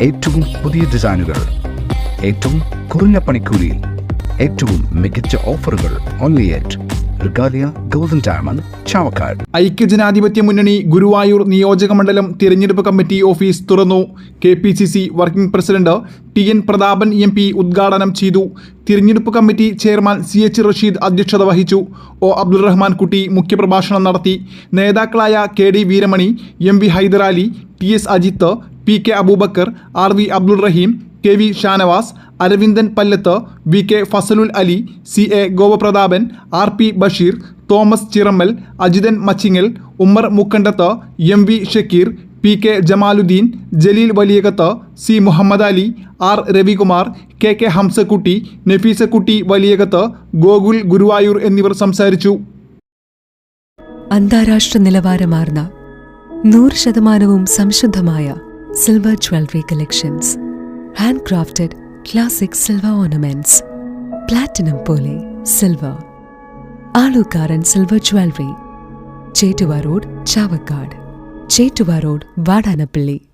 ഏറ്റവും പുതിയ ഡിസൈനുകൾ ഏറ്റവും കുറഞ്ഞ പണിക്കൂലിയിൽ ഏറ്റവും മികച്ച ഓഫറുകൾ ഓൺലി അറ്റ് ഗോൾഡൻ ഐക്യജനാധിപത്യ മുന്നണി ഗുരുവായൂർ നിയോജക മണ്ഡലം തിരഞ്ഞെടുപ്പ് കമ്മിറ്റി ഓഫീസ് തുറന്നു. K P C C working president T N Prathapan M P ഉദ്ഘാടനം ചെയ്തു. തിരഞ്ഞെടുപ്പ് committee chairman C H Rasheed അധ്യക്ഷത വഹിച്ചു. ഒ അബ്ദുൾ റഹ്മാൻ കുട്ടി മുഖ്യപ്രഭാഷണം നടത്തി. നേതാക്കളായ K D Veeramani M V Hyderali T S Ajith P K Aboobacker R V Abdul Raheem K V Shanavas Aravindan Pallath V K Fazalul Ali C A Gopaprathapan R P Basheer Thomas Chirammal Ajithan Machingal Ummer Mukkandath M V Shakeer P K Jamaluddin Jaleel Valiyakath C Muhammad Ali R Ravikumar K K Hamzakutty Nafeesakutty Valiyakath Gokul Guruvayur എന്നിവർ സംസാരിച്ചു. അന്താരാഷ്ട്ര നിലവാരമാർന്ന നൂറ് ശതമാനവും സംശുദ്ധമായ silver jewelry collections, handcrafted classic silver ornaments, platinum pole, silver, Alukaran silver jewelry, Chetuva Road, Chavakkad, Chetuva Road, Vadanapilli.